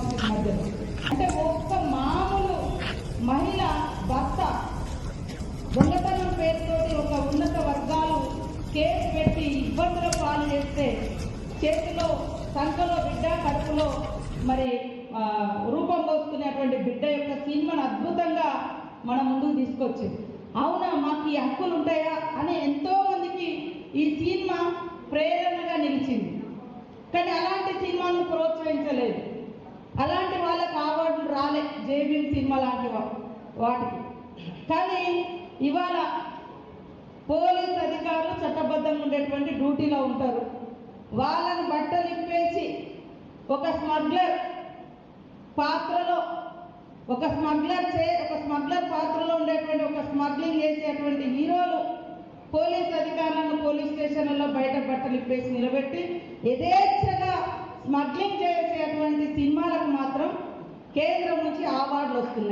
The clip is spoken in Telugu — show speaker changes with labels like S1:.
S1: సినిమా మధ్యలో అంటే ఒక్క మామూలు మహిళ భర్త దొంగతనం పేరుతోటి ఒక ఉన్నత వర్గాలు కేసు పెట్టి ఇబ్బందుల పాలు చేస్తే చేతిలో సంఖలో బిడ్డ కడుపులో మరి రూపం పోసుకునేటువంటి బిడ్డ యొక్క సినిమాను అద్భుతంగా మన ముందుకు తీసుకొచ్చింది. అవునా మాకు ఈ హక్కులు ఉంటాయా అని ఎంతో మందికి ఈ సినిమా ప్రేరణగా నిలిచింది. కానీ అలాంటి సినిమాను ప్రోత్సహించలేదు. అలాంటి వాళ్ళకి అవార్డులు రాలే జేబీఎం సినిమా లాంటి వాటికి. కానీ ఇవాళ పోలీస్ అధికారులు చట్టబద్ధంగా ఉండేటువంటి డ్యూటీలో ఉంటారు. వాళ్ళని బట్టలు ఇప్పేసి ఒక స్మగ్లర్ పాత్రలో ఒక స్మగ్లర్ చే ఒక స్మగ్లర్ పాత్రలో ఉండేటువంటి ఒక స్మగ్లింగ్ చేసేటువంటి హీరోలు పోలీస్ అధికారులను పోలీస్ స్టేషన్లలో బయట బట్టలు ఇప్పేసి నిలబెట్టి యథేచ్ఛగా స్మగ్లింగ్ చేసేటువంటి సినిమాలకు మాత్రం కేంద్రం నుంచి అవార్డులు వస్తున్నాయి.